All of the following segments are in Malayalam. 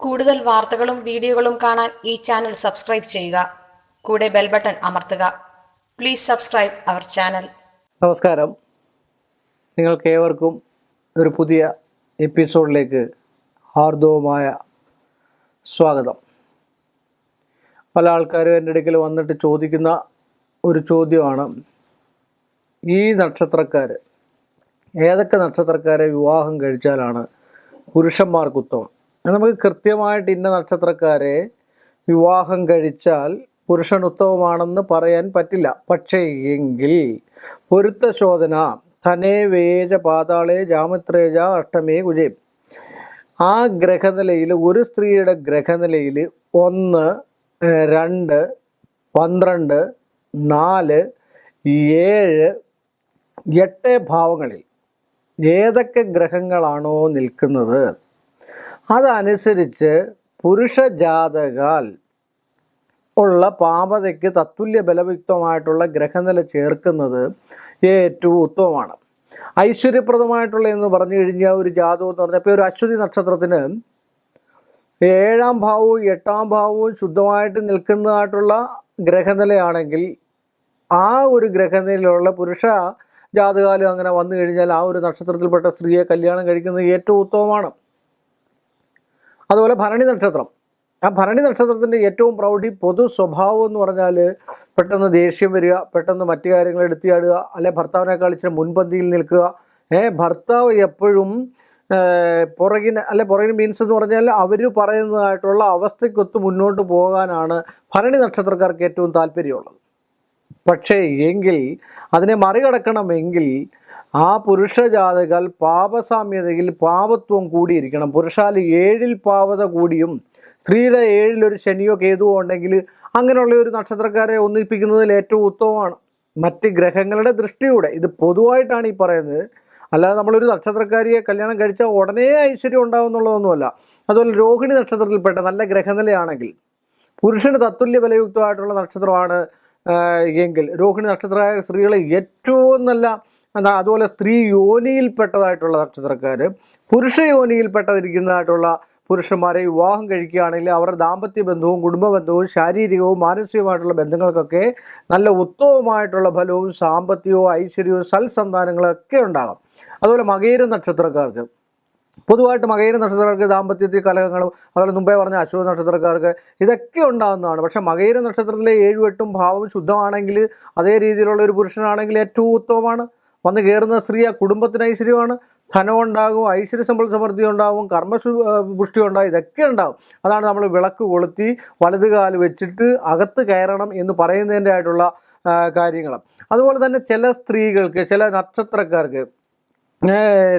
കൂടുതൽ വാർത്തകളും വീഡിയോകളും കാണാൻ ഈ ചാനൽ സബ്സ്ക്രൈബ് ചെയ്യുക. കൂടെ ബെൽ ബട്ടൺ അമർത്തുക. Please subscribe our channel. നമസ്കാരം. നിങ്ങൾക്ക് ഏവർക്കും ഒരു പുതിയ എപ്പിസോഡിലേക്ക് ഹാർദവമായ സ്വാഗതം. പല ആൾക്കാരും എന്റെ ഇടയ്ക്കിൽ വന്നിട്ട് ചോദിക്കുന്ന ഒരു ചോദ്യമാണ് ഈ നക്ഷത്രക്കാർ ഏതൊക്കെ നക്ഷത്രക്കാരെ വിവാഹം കഴിച്ചാലാണ് പുരുഷന്മാർക്ക് ഉത്തമം നമുക്ക് കൃത്യമായിട്ട് ഇന്ന നക്ഷത്രക്കാരെ വിവാഹം കഴിച്ചാൽ പുരുഷൻ ഉത്തമമാണെന്ന് പറയാൻ പറ്റില്ല. പക്ഷേ എങ്കിൽ പൊരുത്ത ശോധന ധനേ വേജ പാതാളേ ജാമിത്രേജ അഷ്ടമേ കുജയം ആ ഗ്രഹനിലയിൽ ഒരു സ്ത്രീയുടെ ഗ്രഹനിലയിൽ ഒന്ന് രണ്ട് പന്ത്രണ്ട് നാല് ഏഴ് എട്ട് ഭാവങ്ങളിൽ ഏതൊക്കെ ഗ്രഹങ്ങളാണോ നിൽക്കുന്നത്? അതനുസരിച്ച് പുരുഷ ജാതകാൽ ഉള്ള പാപതയ്ക്ക് തത്തുല്യ ബലയുക്തമായിട്ടുള്ള ഗ്രഹനില ചേർക്കുന്നത് ഏറ്റവും ഉത്തമമാണ്. ഐശ്വര്യപ്രദമായിട്ടുള്ള എന്ന് പറഞ്ഞു കഴിഞ്ഞാൽ ഒരു ജാതകം എന്ന് പറഞ്ഞാൽ ഇപ്പോൾ ഒരു അശ്വതി നക്ഷത്രത്തിന് ഏഴാം ഭാവവും എട്ടാം ഭാവവും ശുദ്ധമായിട്ട് നിൽക്കുന്നതായിട്ടുള്ള ഗ്രഹനിലയാണെങ്കിൽ ആ ഒരു ഗ്രഹനിലയിലുള്ള പുരുഷ ജാതകാലം അങ്ങനെ വന്നു കഴിഞ്ഞാൽ ആ ഒരു നക്ഷത്രത്തിൽപ്പെട്ട സ്ത്രീയെ കല്യാണം കഴിക്കുന്നത് ഏറ്റവും ഉത്തമമാണ്. അതുപോലെ ഭരണി നക്ഷത്രം. ആ ഭരണി നക്ഷത്രത്തിന്റെ ഏറ്റവും പ്രൗഢി പൊതു സ്വഭാവം എന്ന് പറഞ്ഞാൽ പെട്ടെന്ന് ദേഷ്യം വരിക പെട്ടെന്ന് മറ്റു കാര്യങ്ങൾ എടുത്തിയാടുക അല്ലെ ഭർത്താവിനെ ഇച്ചിരി മുൻപന്തിയിൽ നിൽക്കുക. ഏഹ് ഭർത്താവ് എപ്പോഴും പുറകിന് അല്ലെ പുറകിന് മീൻസ് എന്ന് പറഞ്ഞാൽ അവർ പറയുന്നതായിട്ടുള്ള അവസ്ഥയ്ക്കൊത്ത് മുന്നോട്ട് പോകാനാണ് ഭരണി നക്ഷത്രക്കാർക്ക് ഏറ്റവും താല്പര്യമുള്ളത്. പക്ഷേ എങ്കിൽ അതിനെ മറികടക്കണമെങ്കിൽ ആ പുരുഷ ജാതകൽ പാപസാമ്യതയിൽ പാപത്വം കൂടിയിരിക്കണം. പുരുഷാൽ ഏഴിൽ പാവത കൂടിയും സ്ത്രീയുടെ ഏഴിലൊരു ശനിയോ കേതുവോ ഉണ്ടെങ്കിൽ അങ്ങനെയുള്ള ഒരു നക്ഷത്രക്കാരെ ഒന്നിപ്പിക്കുന്നതിൽ ഏറ്റവും ഉത്തമമാണ്. മറ്റ് ഗ്രഹങ്ങളുടെ ദൃഷ്ടിയുടെ ഇത് പൊതുവായിട്ടാണ് ഈ പറയുന്നത്. അല്ലാതെ നമ്മളൊരു നക്ഷത്രക്കാരിയെ കല്യാണം കഴിച്ചാൽ ഉടനെ ഐശ്വര്യം ഉണ്ടാവും എന്നുള്ളതൊന്നുമല്ല അതുപോലെ രോഹിണി നക്ഷത്രത്തിൽപ്പെട്ട നല്ല ഗ്രഹനിലയാണെങ്കിൽ പുരുഷന് തത്തുല്യ ബലയുക്തമായിട്ടുള്ള നക്ഷത്രമാണ് എങ്കിൽ രോഹിണി നക്ഷത്രമായ സ്ത്രീകളെ ഏറ്റവും നല്ല എന്താ അതുപോലെ സ്ത്രീ യോനിയിൽപ്പെട്ടതായിട്ടുള്ള നക്ഷത്രക്കാർ പുരുഷ യോനിയിൽപ്പെട്ടതിരിക്കുന്നതായിട്ടുള്ള പുരുഷന്മാരെ വിവാഹം കഴിക്കുകയാണെങ്കിൽ അവരുടെ ദാമ്പത്യ ബന്ധവും കുടുംബ ബന്ധവും ശാരീരികവും മാനസികവുമായിട്ടുള്ള ബന്ധങ്ങൾക്കൊക്കെ നല്ല ഉത്തമമായിട്ടുള്ള ഫലവും സാമ്പത്തികവും ഐശ്വര്യവും സൽസന്താനങ്ങളൊക്കെ ഉണ്ടാകാം. അതുപോലെ മകേര നക്ഷത്രക്കാർക്ക്. പൊതുവായിട്ട് മകേര നക്ഷത്രക്കാർക്ക് ദാമ്പത്യത്തിൽ കലഹങ്ങളും അതുപോലെ മുമ്പേ പറഞ്ഞ അശ്വ നക്ഷത്രക്കാർക്ക് ഇതൊക്കെ ഉണ്ടാകുന്നതാണ്. പക്ഷേ മകേര നക്ഷത്രത്തിലെ ഏഴും എട്ടും ഭാവം ശുദ്ധമാണെങ്കിൽ അതേ രീതിയിലുള്ള ഒരു പുരുഷനാണെങ്കിൽ ഏറ്റവും ഉത്തമമാണ്. വന്ന് കയറുന്ന സ്ത്രീ ആ കുടുംബത്തിന് ഐശ്വര്യമാണ് ധനം ഉണ്ടാകും ഐശ്വര്യ സമ്പൽ സമൃദ്ധി ഉണ്ടാകും കർമ്മശു പുഷ്ടി ഉണ്ടാകും ഇതൊക്കെ ഉണ്ടാകും അതാണ് നമ്മൾ വിളക്ക് കൊളുത്തി വലത് കാൽ വെച്ചിട്ട് അകത്ത് കയറണം എന്ന് പറയുന്നതിന്റെ ആയിട്ടുള്ള കാര്യങ്ങൾ. അതുപോലെ തന്നെ ചില സ്ത്രീകൾക്ക് ചില നക്ഷത്രക്കാർക്ക്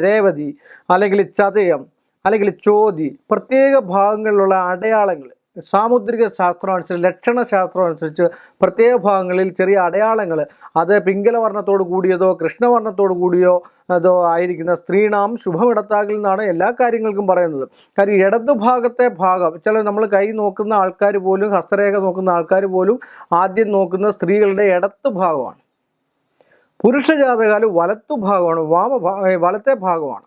രേവതി അല്ലെങ്കിൽ ചതയം അല്ലെങ്കിൽ ചോതി പ്രത്യേക ഭാഗങ്ങളിലുള്ള അടയാളങ്ങൾ സാമുദ്രിക ശാസ്ത്രം അനുസരിച്ച് ലക്ഷണ ശാസ്ത്രം അനുസരിച്ച് പ്രത്യേക ഭാഗങ്ങളിൽ ചെറിയ അടയാളങ്ങൾ അത് പിങ്കലവർണത്തോട് കൂടിയതോ കൃഷ്ണവർണത്തോട് കൂടിയോ അതോ ആയിരിക്കുന്ന സ്ത്രീണാം ശുഭമിടത്താകിൽ നിന്നാണ് എല്ലാ കാര്യങ്ങൾക്കും പറയുന്നത്. കാര്യം ഇടതു ഭാഗത്തെ ഭാഗം ചില നമ്മൾ കൈ നോക്കുന്ന ആൾക്കാർ പോലും ഹസ്തരേഖ നോക്കുന്ന ആൾക്കാർ പോലും ആദ്യം നോക്കുന്ന സ്ത്രീകളുടെ ഇടത്ത് ഭാഗമാണ്. പുരുഷ ജാതകാൽ വലത്തു ഭാഗമാണ് വാമ വലത്തെ ഭാഗമാണ്.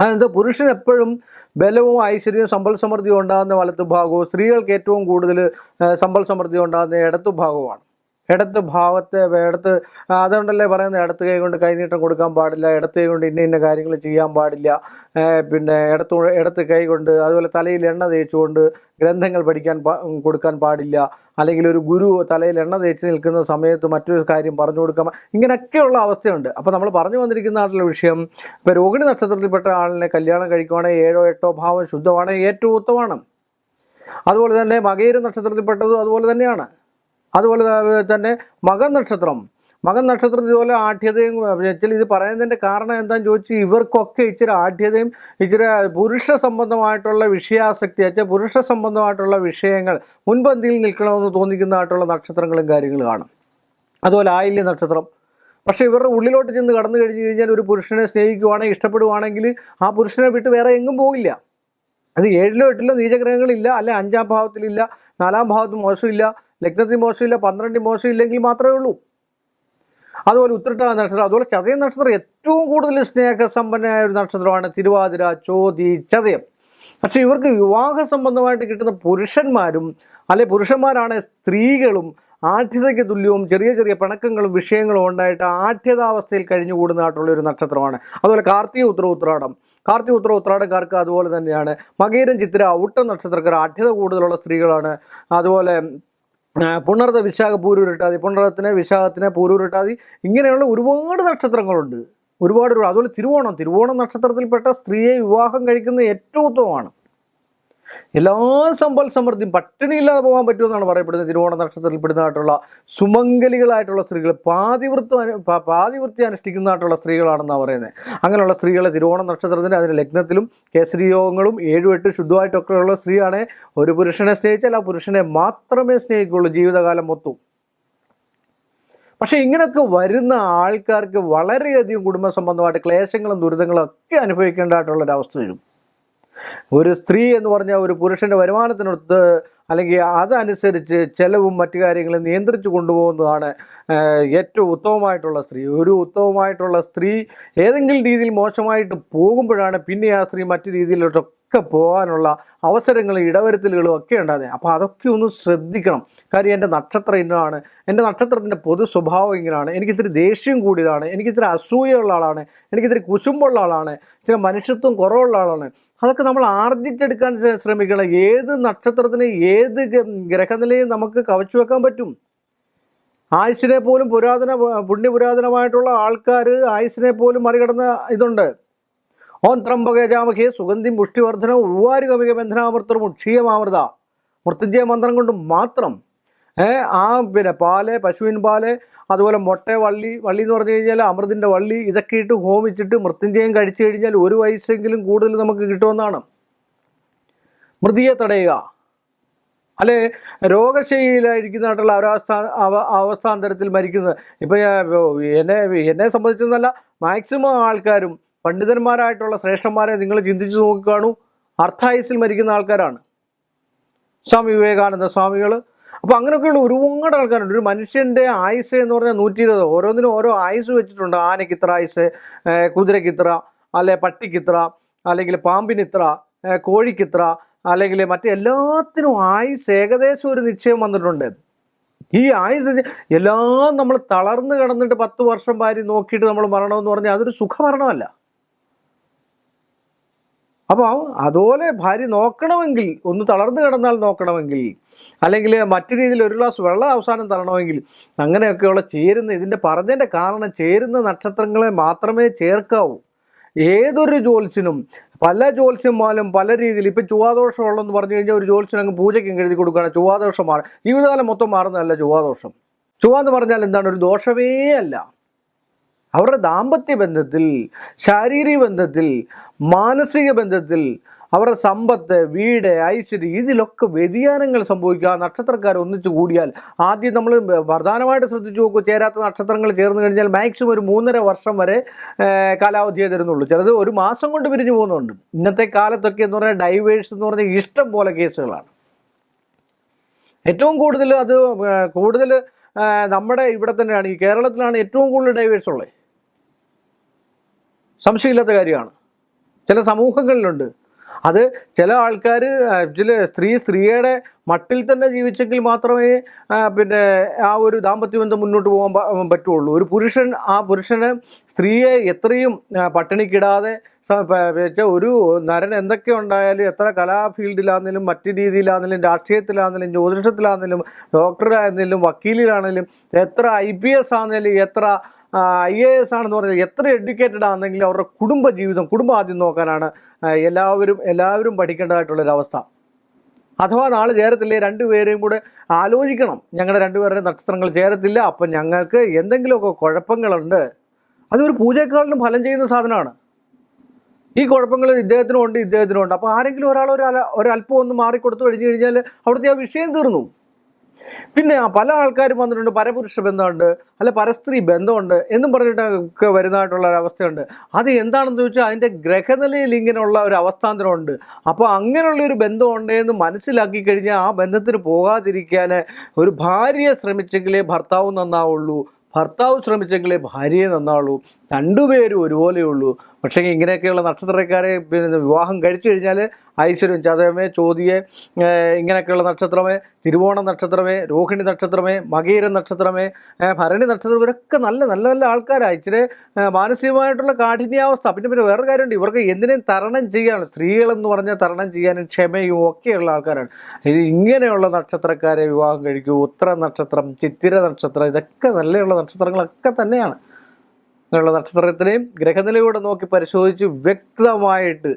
അതെന്ത്? പുരുഷൻ എപ്പോഴും ബലവും ഐശ്വര്യവും സമ്പൽ സമൃദ്ധിയും ഉണ്ടാകുന്ന വലത്ത് ഭാഗവും സ്ത്രീകൾക്ക് ഏറ്റവും കൂടുതൽ സമ്പൽ സമൃദ്ധി ഉണ്ടാകുന്ന ഇടത്തു ഭാഗമാണ് ഇടത്ത് ഭാവത്തെ ഇടത്ത് അതുകൊണ്ടല്ലേ പറയുന്നത് ഇടത്ത് കൈ കൊണ്ട് കൈനീട്ടം കൊടുക്കാൻ പാടില്ല ഇടത്ത് കൈ കൊണ്ട് ഇന്ന ഇന്ന കാര്യങ്ങൾ ചെയ്യാൻ പാടില്ല പിന്നെ ഇടത്ത് ഇടത്ത് കൈ കൊണ്ട് അതുപോലെ തലയിൽ എണ്ണ തേച്ചുകൊണ്ട് ഗ്രന്ഥങ്ങൾ പഠിക്കാൻ കൊടുക്കാൻ പാടില്ല അല്ലെങ്കിൽ ഒരു ഗുരു തലയിൽ എണ്ണ തേച്ച് നിൽക്കുന്ന സമയത്ത് മറ്റൊരു കാര്യം പറഞ്ഞു കൊടുക്കാൻ ഇങ്ങനെയൊക്കെയുള്ള അവസ്ഥയുണ്ട്. അപ്പോൾ നമ്മൾ പറഞ്ഞു വന്നിരിക്കുന്ന ആളുടെ വിഷയം ഇപ്പോൾ രോഹിണി നക്ഷത്രത്തിൽപ്പെട്ട ആളിനെ കല്യാണം കഴിക്കുവാണെങ്കിൽ ഏഴോ എട്ടോ ഭാവം ശുദ്ധമാണെങ്കിൽ ഏറ്റവും ഉത്തമമാണ്. അതുപോലെ തന്നെ മകയിര നക്ഷത്രത്തിൽപ്പെട്ടതും അതുപോലെ തന്നെയാണ്. അതുപോലെ തന്നെ മകൻ നക്ഷത്രം. മകൻ നക്ഷത്രം ഇതുപോലെ ആഠ്യതയും ചില ഇത് പറയുന്നതിന്റെ കാരണം എന്താണെന്ന് ചോദിച്ചു ഇവർക്കൊക്കെ ഇച്ചിരി ആഠ്യതയും ഇച്ചിരി പുരുഷ സംബന്ധമായിട്ടുള്ള വിഷയാസക്തി വെച്ചാൽ പുരുഷ സംബന്ധമായിട്ടുള്ള വിഷയങ്ങൾ മുൻപന്തിയിൽ നിൽക്കണമെന്ന് തോന്നിക്കുന്നതായിട്ടുള്ള നക്ഷത്രങ്ങളും കാണും അതുപോലെ ആയില്യ നക്ഷത്രം. പക്ഷേ ഇവരുടെ ഉള്ളിലോട്ട് ചെന്ന് കടന്നു കഴിഞ്ഞു കഴിഞ്ഞാൽ ഒരു പുരുഷനെ സ്നേഹിക്കുവാണെങ്കിൽ ഇഷ്ടപ്പെടുവാണെങ്കിൽ ആ പുരുഷനെ വിട്ട് വേറെ എങ്ങും പോകില്ല. അത് ഏഴിലോ എട്ടിലോ നീചഗ്രഹങ്ങളില്ല അല്ലെ അഞ്ചാം ഭാവത്തിലില്ല നാലാം ഭാവത്ത് മോശമില്ല ലഗ്നത്തിൽ മോശമില്ല പന്ത്രണ്ടിൽ മോശമില്ലെങ്കിൽ മാത്രമേ ഉള്ളൂ. അതുപോലെ ഉത്രട്ട നക്ഷത്രം അതുപോലെ ചതയം നക്ഷത്രം ഏറ്റവും കൂടുതൽ സ്നേഹസമ്പന്നമായ ഒരു നക്ഷത്രമാണ് തിരുവാതിര ചോതി ചതയം. പക്ഷെ ഇവർക്ക് വിവാഹ സംബന്ധമായിട്ട് കിട്ടുന്ന പുരുഷന്മാരും അല്ലെ പുരുഷന്മാരാണ് സ്ത്രീകളും ആഠ്യതയ്ക്ക് തുല്യവും ചെറിയ ചെറിയ പിണക്കങ്ങളും വിഷയങ്ങളും ഉണ്ടായിട്ട് ആഠ്യതാവസ്ഥയിൽ കഴിഞ്ഞുകൂടുന്നതായിട്ടുള്ള ഒരു നക്ഷത്രമാണ്. അതുപോലെ കാർത്തിക ഉത്തര ഉത്രാടം. കാർത്തിക ഉത്തര ഉത്രാടക്കാർക്ക് അതുപോലെ തന്നെയാണ്. മകീരം ചിത്ര ഔട്ട നക്ഷത്രക്കാർ ആഠ്യത കൂടുതലുള്ള സ്ത്രീകളാണ്. അതുപോലെ പുണർത വിശാഖ പൂരൂരിട്ടാതി പുണർത്തിന് വിശാഖത്തിന് പൂരൂരിട്ടാതി ഇങ്ങനെയുള്ള ഒരുപാട് നക്ഷത്രങ്ങളുണ്ട്. ഒരുപാട് അതുപോലെ തിരുവോണം തിരുവോണം നക്ഷത്രത്തിൽപ്പെട്ട സ്ത്രീയെ വിവാഹം കഴിക്കുന്ന ഏറ്റവും ഉത്തമമാണ്. എല്ലാ സമ്പൽ സമൃദ്ധിയും പട്ടിണിയില്ലാതെ പോകാൻ പറ്റുമെന്നാണ് പറയപ്പെടുന്നത്. തിരുവോണ നക്ഷത്രത്തിൽപ്പെടുന്നതായിട്ടുള്ള സുമംഗലികളായിട്ടുള്ള സ്ത്രീകൾ പാതിവൃത്തം പാതിവൃത്തി അനുഷ്ഠിക്കുന്നതായിട്ടുള്ള സ്ത്രീകളാണെന്നാണ് പറയുന്നത്. അങ്ങനെയുള്ള സ്ത്രീകളെ തിരുവോണ നക്ഷത്രത്തിന്റെ അതിന്റെ ലഗ്നത്തിലും കേസരി യോഗങ്ങളും ഏഴും എട്ട് ശുദ്ധമായിട്ടൊക്കെ ഉള്ള സ്ത്രീയാണ് ഒരു പുരുഷനെ സ്നേഹിച്ചാൽ ആ പുരുഷനെ മാത്രമേ സ്നേഹിക്കുള്ളൂ ജീവിതകാലം മൊത്തം പക്ഷേ ഇങ്ങനെയൊക്കെ വരുന്ന ആൾക്കാർക്ക് വളരെയധികം കുടുംബ സംബന്ധമായിട്ട് ക്ലേശങ്ങളും ദുരിതങ്ങളും ഒക്കെ അനുഭവിക്കേണ്ടതായിട്ടുള്ളൊരവസ്ഥ വരും. ഒരു സ്ത്രീ എന്ന് പറഞ്ഞാൽ ഒരു പുരുഷന്റെ വരുമാനത്തിനൊത്ത് അല്ലെങ്കിൽ അതനുസരിച്ച് ചെലവും മറ്റു കാര്യങ്ങളും നിയന്ത്രിച്ചു കൊണ്ടുപോകുന്നതാണ് ഏറ്റവും ഉത്തമമായിട്ടുള്ള സ്ത്രീ. ഒരു ഉത്തമമായിട്ടുള്ള സ്ത്രീ ഏതെങ്കിലും രീതിയിൽ മോശമായിട്ട് പോകുമ്പോഴാണ് പിന്നെ ആ സ്ത്രീ മറ്റു രീതിയിലോട്ടൊക്കെ പോകാനുള്ള അവസരങ്ങളും ഇടവരുത്തലുകളും ഒക്കെ ഉണ്ടാകുന്നത് അപ്പോൾ അതൊക്കെ ഒന്ന് ശ്രദ്ധിക്കണം. കാര്യം എന്റെ നക്ഷത്രം ഇന്നതാണ്. എന്റെ നക്ഷത്രത്തിന്റെ പൊതു സ്വഭാവം ഇങ്ങനെയാണ്. എനിക്കിത്തിരി ദേഷ്യം കൂടിയതാണ്. എനിക്കിത്തിരി അസൂയുള്ള ആളാണ്. എനിക്കിത്തിരി കുശുമ്പുള്ള ആളാണ്. ഇച്ചിരി മനുഷ്യത്വം കുറവുള്ള ആളാണ്. അതൊക്കെ നമ്മൾ ആർജിച്ചെടുക്കാൻ ശ്ര- ശ്രമിക്കണം. ഏത് നക്ഷത്രത്തിന് ഏത് ഗ്രഹനിലയും നമുക്ക് കവച്ചു വെക്കാൻ പറ്റും. ആയുസിനെ പോലും പുരാതന പുണ്യപുരാതനമായിട്ടുള്ള ആൾക്കാർ ആയുസിനെ പോലും മറികടന്ന ഇതുണ്ട്. ഓം ത്രംബകജാമഹേ സുഗന്ധി പുഷ്ടിവർദ്ധന ഉവാരി കവിക ബന്ധനാമൃത്തം മൃത്യുജയ മന്ത്രം കൊണ്ട് മാത്രം ആ പിന്നെ പാൽ പശുവിൻ പാൽ അതുപോലെ മുട്ട വള്ളി വള്ളി എന്ന് പറഞ്ഞു കഴിഞ്ഞാൽ അമൃതിന്റെ വള്ളി ഇതൊക്കെ ഇട്ട് ഹോമിച്ചിട്ട് മൃത്യുഞ്ജയം കഴിച്ചു കഴിഞ്ഞാൽ ഒരു വയസ്സെങ്കിലും കൂടുതൽ നമുക്ക് കിട്ടുമെന്നാണ്. മൃതിയെ തടയുക. അല്ലെ? രോഗശൈലിയിലായിരിക്കുന്നതായിട്ടുള്ള ഒരവസ്ഥ അവ അവസ്ഥാന്തരത്തിൽ മരിക്കുന്നത്. ഇപ്പം എന്നെ എന്നെ സംബന്ധിച്ചെന്നല്ല മാക്സിമം ആൾക്കാരും പണ്ഡിതന്മാരായിട്ടുള്ള ശ്രേഷ്ഠന്മാരെ നിങ്ങൾ ചിന്തിച്ചു നോക്കിക്കാണൂ. അർത്ഥായുസിൽ മരിക്കുന്ന ആൾക്കാരാണ്. സ്വാമി വിവേകാനന്ദ സ്വാമികൾ അപ്പോൾ അങ്ങനെയൊക്കെയുള്ള ഒരുപാട് ആൾക്കാരുണ്ട്. ഒരു മനുഷ്യന്റെ ആയുസ് എന്ന് പറഞ്ഞാൽ നൂറ്റി ഇരുപത് ഓരോന്നിനും ഓരോ ആയുസ് വെച്ചിട്ടുണ്ട്. ആനയ്ക്ക് ഇത്ര ആയുസ് കുതിരയ്ക്ക് ഇത്ര അല്ലെ പട്ടിക്ക് ഇത്ര അല്ലെങ്കിൽ പാമ്പിന് ഇത്ര ഏഹ് കോഴിക്ക് ഇത്ര അല്ലെങ്കിൽ മറ്റെല്ലാത്തിനും ആയുസ് ഏകദേശം ഒരു നിശ്ചയം വന്നിട്ടുണ്ട്. ഈ ആയുസ് എല്ലാം നമ്മൾ തളർന്ന് കിടന്നിട്ട് പത്ത് വർഷം ഭാര്യ നോക്കിയിട്ട് നമ്മൾ മരണമെന്ന് പറഞ്ഞാൽ അതൊരു സുഖമരണമല്ല. അപ്പോൾ അതുപോലെ ഭാര്യ നോക്കണമെങ്കിൽ ഒന്ന് തളർന്നു കിടന്നാൽ നോക്കണമെങ്കിൽ അല്ലെങ്കിൽ മറ്റു രീതിയിൽ ഒരു ഗ്ലാസ് വെള്ളം അവസാനം തരണമെങ്കിൽ അങ്ങനെയൊക്കെയുള്ള ചേരുന്ന ഇതിന്റെ പറഞ്ഞതിന്റെ കാരണം ചേരുന്ന നക്ഷത്രങ്ങളെ മാത്രമേ ചേർക്കാവൂ. ഏതൊരു ജോൽസിനും പല ജ്യോത്സ്യന്മാരും പല രീതിയിൽ ഇപ്പം ചൊവ്വാദോഷമുള്ളതെന്ന് പറഞ്ഞു കഴിഞ്ഞാൽ ഒരു ജ്യോത്സ്യൻ അങ്ങ് പൂജയ്ക്ക് എഴുതി കൊടുക്കുകയാണ്. ചൊവ്വാദോഷം മാറും ജീവിതകാലം മൊത്തം മാറുന്നതല്ല ചൊവ്വാദോഷം. ചൊവ്വ എന്ന് പറഞ്ഞാൽ എന്താണ്? ഒരു ദോഷമേ അല്ല. അവരുടെ ദാമ്പത്യ ബന്ധത്തിൽ ശാരീരിക ബന്ധത്തിൽ മാനസിക ബന്ധത്തിൽ അവരുടെ സമ്പത്ത് വീട് ഐശ്വര്യം ഇതിലൊക്കെ വ്യതിയാനങ്ങൾ സംഭവിക്കുക. നക്ഷത്രക്കാർ ഒന്നിച്ചു കൂടിയാൽ ആദ്യം നമ്മൾ പ്രധാനമായിട്ട് ശ്രദ്ധിച്ചു നോക്കുക ചേരാത്ത നക്ഷത്രങ്ങൾ ചേർന്ന് കഴിഞ്ഞാൽ മാക്സിമം ഒരു മൂന്നര വർഷം വരെ കാലാവധിയെ തരുന്നുള്ളൂ. ചിലത് ഒരു മാസം കൊണ്ട് പിരിഞ്ഞു പോകുന്നുണ്ട്. ഇന്നത്തെ കാലത്തൊക്കെ എന്ന് പറഞ്ഞാൽ ഡൈവേഴ്സ് എന്ന് പറഞ്ഞാൽ ഇഷ്ടം പോലെ കേസുകളാണ്. ഏറ്റവും കൂടുതൽ അത് കൂടുതൽ നമ്മുടെ ഇവിടെ തന്നെയാണ് ഈ കേരളത്തിലാണ് ഏറ്റവും കൂടുതൽ ഡൈവേഴ്സ് ഉള്ളത്. സംശയമില്ലാത്ത കാര്യമാണ്. ചില സമൂഹങ്ങളിലുണ്ട്. അത് ചില ആൾക്കാർ ചില സ്ത്രീ സ്ത്രീയുടെ മട്ടിൽ തന്നെ ജീവിച്ചെങ്കിൽ മാത്രമേ പിന്നെ ആ ഒരു ദാമ്പത്യ ബന്ധം മുന്നോട്ട് പോകാൻ പറ്റുള്ളൂ. ഒരു പുരുഷൻ ആ പുരുഷന് സ്ത്രീയെ എത്രയും പട്ടിണിക്കിടാതെ ഒരു നരൻ എന്തൊക്കെ ഉണ്ടായാലും എത്ര കലാ ഫീൽഡിലാണെങ്കിലും മറ്റു രീതിയിലാണെങ്കിലും രാഷ്ട്രീയത്തിലാണെങ്കിലും ജ്യോതിഷത്തിലാണെങ്കിലും ഡോക്ടറായിരുന്നാലും വക്കീലിലാണെങ്കിലും എത്ര ഐ പി എസ് ആണെങ്കിലും എത്ര ഐ എ എസ് ആണെന്ന് പറഞ്ഞാൽ എത്ര എഡ്യൂക്കേറ്റഡ് ആണെങ്കിലും അവരുടെ കുടുംബ ജീവിതം കുടുംബം ആദ്യം നോക്കാനാണ് എല്ലാവരും എല്ലാവരും പഠിക്കേണ്ടതായിട്ടുള്ളൊരവസ്ഥ അഥവാ നാളെ ചേരത്തില്ലേ രണ്ടുപേരെയും കൂടെ ആലോചിക്കണം. ഞങ്ങളുടെ രണ്ടുപേരുടെ നക്ഷത്രങ്ങൾ ചേരത്തില്ല അപ്പം ഞങ്ങൾക്ക് എന്തെങ്കിലുമൊക്കെ കുഴപ്പങ്ങളുണ്ട്. അതൊരു പൂജയെക്കാളിലും ഫലം ചെയ്യുന്ന സാധനമാണ്. ഈ കുഴപ്പങ്ങൾ ഇദ്ദേഹത്തിനും ഉണ്ട് ഇദ്ദേഹത്തിനും ഉണ്ട്. അപ്പോൾ ആരെങ്കിലും ഒരാൾ ഒരു ഒരല്പം ഒന്ന് മാറിക്കൊടുത്തു കഴിഞ്ഞു കഴിഞ്ഞാൽ അവിടുത്തെ ആ വിഷയം തീർന്നു. പിന്നെ പല ആൾക്കാരും വന്നിട്ടുണ്ട് പരപുരുഷ ബന്ധമുണ്ട് അല്ല പരസ്ത്രീ ബന്ധമുണ്ട് എന്നും പറഞ്ഞിട്ടൊക്കെ വരുന്നതായിട്ടുള്ള ഒരു അത് എന്താണെന്ന് ചോദിച്ചാൽ അതിന്റെ ഗ്രഹനിലയിൽ ഇങ്ങനെയുള്ള ഒരു അവസ്ഥാന്തരമുണ്ട്. അപ്പോൾ അങ്ങനെയുള്ള ഒരു ബന്ധമുണ്ട് എന്ന് മനസ്സിലാക്കി കഴിഞ്ഞാൽ ആ ബന്ധത്തിന് പോകാതിരിക്കാൻ ഒരു ഭാര്യയെ ശ്രമിച്ചെങ്കിലേ ഭർത്താവ് നന്നാവുള്ളൂ ഭർത്താവ് ശ്രമിച്ചെങ്കിലേ ഭാര്യയെ നന്നാവുള്ളൂ. രണ്ടുപേരും ഒരുപോലെയുള്ളൂ പക്ഷേ ഇങ്ങനെയൊക്കെയുള്ള നക്ഷത്രക്കാരെ പിന്നെ വിവാഹം കഴിച്ചു കഴിഞ്ഞാൽ ഐശ്വര്യം ചതയമേ ചോതിയെ ഇങ്ങനെയൊക്കെയുള്ള നക്ഷത്രമേ തിരുവോണ നക്ഷത്രമേ രോഹിണി നക്ഷത്രമേ മകീര നക്ഷത്രമേ ഭരണി നക്ഷത്രം ഇവരൊക്കെ നല്ല നല്ല നല്ല ആൾക്കാരാണ് ഇച്ചിരി മാനസികമായിട്ടുള്ള കാഠിന്യാവസ്ഥ. പിന്നെ പിന്നെ വേറെ കാര്യമുണ്ട്. ഇവർക്ക് എന്തിനേയും തരണം ചെയ്യാൻ സ്ത്രീകളെന്ന് പറഞ്ഞാൽ തരണം ചെയ്യാനും ക്ഷമയും ഒക്കെയുള്ള ആൾക്കാരാണ്. ഇത് ഇങ്ങനെയുള്ള നക്ഷത്രക്കാരെ വിവാഹം കഴിക്കൂ. ഉത്തര നക്ഷത്രം ചിത്തിര നക്ഷത്രം ഇതൊക്കെ നല്ലയുള്ള നക്ഷത്രങ്ങളൊക്കെ തന്നെയാണ്. അങ്ങനെയുള്ള നക്ഷത്രത്തിനെയും ഗ്രഹനിലയൂടെ നോക്കി പരിശോധിച്ച് വ്യക്തമായിട്ട്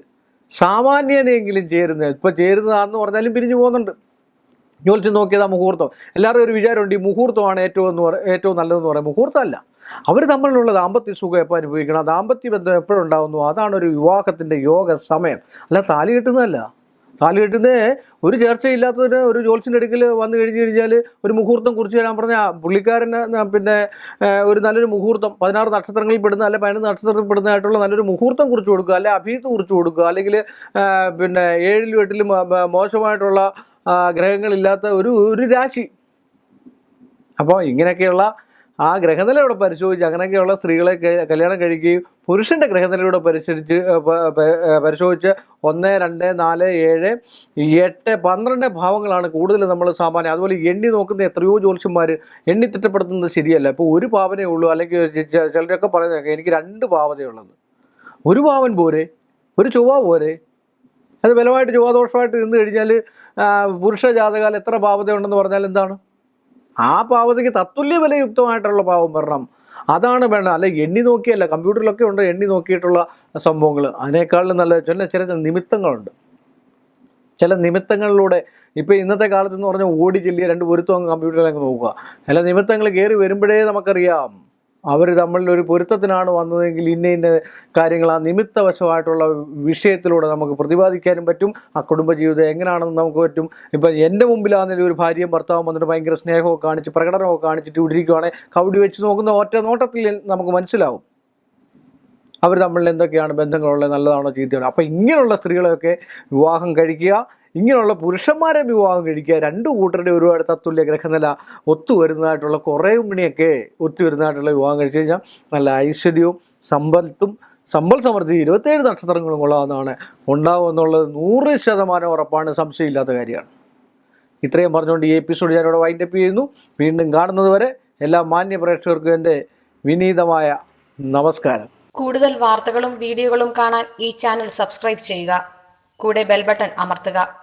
സാമാന്യനെങ്കിലും ചേരുന്നത് ഇപ്പൊ ചേരുന്നതാണെന്ന് പറഞ്ഞാലും പിരിഞ്ഞു പോകുന്നുണ്ട്. ജോലിച്ച് നോക്കിയതാ മുഹൂർത്തം. എല്ലാവരും ഒരു വിചാരമുണ്ട് ഈ മുഹൂർത്തമാണ് ഏറ്റവും എന്ന് പറ ഏറ്റവും നല്ലതെന്ന് പറയാം മുഹൂർത്തമല്ല. അവർ തമ്മിലുള്ള ദാമ്പത്യ സുഖം എപ്പോൾ അനുഭവിക്കണം? ദാമ്പത്യ ബന്ധം എപ്പോഴുണ്ടാകുന്നു അതാണ് ഒരു വിവാഹത്തിന്റെ യോഗ സമയം. അല്ല താലി കെട്ടുന്നതല്ല. താലി കെട്ടുന്നേ ഒരു ചർച്ചയില്ലാത്തതിന് ഒരു ജോത്സ്യന്റെ അടുക്കൽ വന്നു കഴിഞ്ഞ് കഴിഞ്ഞാൽ ഒരു മുഹൂർത്തം കുറിച്ച് തരാൻ പറഞ്ഞ പുള്ളിക്കാരന് പിന്നെ ഒരു നല്ലൊരു മുഹൂർത്തം പതിനാറ് നക്ഷത്രങ്ങളിൽ പെടുന്ന അല്ലെ പതിനൊന്ന് നക്ഷത്രത്തിൽ പെടുന്നതായിട്ടുള്ള നല്ലൊരു മുഹൂർത്തം കുറിച്ച് കൊടുക്കുക അല്ലെ അഭീത്ത് കുറിച്ച് കൊടുക്കുക അല്ലെങ്കിൽ പിന്നെ ഏഴിലും എട്ടിലും മോശമായിട്ടുള്ള ഗ്രഹങ്ങളില്ലാത്ത ഒരു ഒരു രാശി. അപ്പോൾ ഇങ്ങനെയൊക്കെയുള്ള ആ ഗ്രഹനിലയോടെ പരിശോധിച്ച് അങ്ങനെയൊക്കെയുള്ള സ്ത്രീകളെ കല്യാണം കഴിക്കുകയും പുരുഷന്റെ ഗ്രഹനിലയോടെ പരിശോധിച്ച് പരിശോധിച്ച് ഒന്ന് രണ്ട് നാല് ഏഴ് എട്ട് പന്ത്രണ്ട് ഭാവങ്ങളാണ് കൂടുതൽ നമ്മൾ സാമാന്യം. അതുപോലെ എണ്ണി നോക്കുന്ന എത്രയോ ജ്യോത്സ്യന്മാർ എണ്ണി തിട്ടപ്പെടുത്തുന്നത് ശരിയല്ല. ഇപ്പോൾ ഒരു പാവനേ ഉള്ളൂ. അല്ലെങ്കിൽ ചിലരൊക്കെ പറയുന്നത് എനിക്ക് രണ്ട് പാവതയുള്ളത് ഒരു പാവൻ പോരെ? ഒരു ചൊവ്വ പോരെ? അത് ബലമായിട്ട് ചൊവ്വാദോഷമായിട്ട് നിന്ന് കഴിഞ്ഞാൽ പുരുഷ ജാതകാലം എത്ര പാവതയുണ്ടെന്ന് പറഞ്ഞാൽ എന്താണ്? ആ പാവതയ്ക്ക് തത്തുല്യ വിലയുക്തമായിട്ടുള്ള പാവം വരണം. അതാണ് വേണ്ട അല്ല എണ്ണി നോക്കിയല്ല കമ്പ്യൂട്ടറിലൊക്കെ ഉണ്ട് എണ്ണി നോക്കിയിട്ടുള്ള സംഭവങ്ങൾ അതിനേക്കാളും നല്ല ചില ചില നിമിത്തങ്ങളുണ്ട്. ചില നിമിത്തങ്ങളിലൂടെ ഇപ്പോൾ ഇന്നത്തെ കാലത്ത് എന്ന് പറഞ്ഞാൽ ഓടി ചെല്ലിയ രണ്ട് പൊരുത്തം അങ്ങ് നോക്കുക ചില നിമിത്തങ്ങൾ കയറി വരുമ്പോഴേ നമുക്കറിയാം. അവർ തമ്മിൽ ഒരു പൊരുത്തത്തിനാണ് വന്നതെങ്കിൽ ഇന്ന ഇന്ന കാര്യങ്ങൾ ആ നിമിത്തവശമായിട്ടുള്ള വിഷയത്തിലൂടെ നമുക്ക് പ്രതിപാദിക്കാനും പറ്റും. ആ കുടുംബജീവിതം എങ്ങനെയാണെന്ന് നമുക്ക് പറ്റും. ഇപ്പം എന്റെ മുമ്പിലാണെങ്കിലും ഒരു ഭാര്യയും ഭർത്താവും വന്നിട്ട് ഭയങ്കര സ്നേഹമൊക്കെ കാണിച്ച് പ്രകടനമൊക്കെ കാണിച്ചിട്ട് ഇവിടെ കൗടി കവടി വെച്ച് നോക്കുന്ന ഒറ്റ നോട്ടത്തിൽ നമുക്ക് മനസ്സിലാവും. അവർ തമ്മിൽ എന്തൊക്കെയാണ് ബന്ധങ്ങളുള്ളത് നല്ലതാണോ ചീത്തയാണോ? അപ്പോൾ ഇങ്ങനെയുള്ള സ്ത്രീകളെയൊക്കെ വിവാഹം കഴിക്കുക ഇങ്ങനെയുള്ള പുരുഷന്മാരെ വിവാഹം കഴിക്കുക രണ്ടു കൂട്ടരുടെ ഒരുപാട് തത്തുല്യ ഗ്രഹനില ഒത്തുവരുന്നതായിട്ടുള്ള കുറേ മണിയൊക്കെ ഒത്തുവരുന്നതായിട്ടുള്ള വിവാഹം കഴിച്ചു കഴിഞ്ഞാൽ നല്ല ഐശ്വര്യവും സമ്പത്തും സമ്പൽ സമൃദ്ധി ഇരുപത്തേഴ് നക്ഷത്രങ്ങളും കൊള്ളാവുന്നതാണ്. ഉണ്ടാവും എന്നുള്ളത് നൂറ് ശതമാനം ഉറപ്പാണ് സംശയമില്ലാത്ത കാര്യമാണ്. ഇത്രയും പറഞ്ഞുകൊണ്ട് ഈ എപ്പിസോഡ് ഞാനിവിടെ വൈൻഡപ്പ് ചെയ്യുന്നു. വീണ്ടും കാണുന്നത് വരെ എല്ലാ മാന്യ പ്രേക്ഷകർക്കും എന്റെ വിനീതമായ നമസ്കാരം. കൂടുതൽ വാർത്തകളും വീഡിയോകളും കാണാൻ ഈ ചാനൽ സബ്സ്ക്രൈബ് ചെയ്യുക. കൂടെ ബെൽബട്ടൺ അമർത്തുക.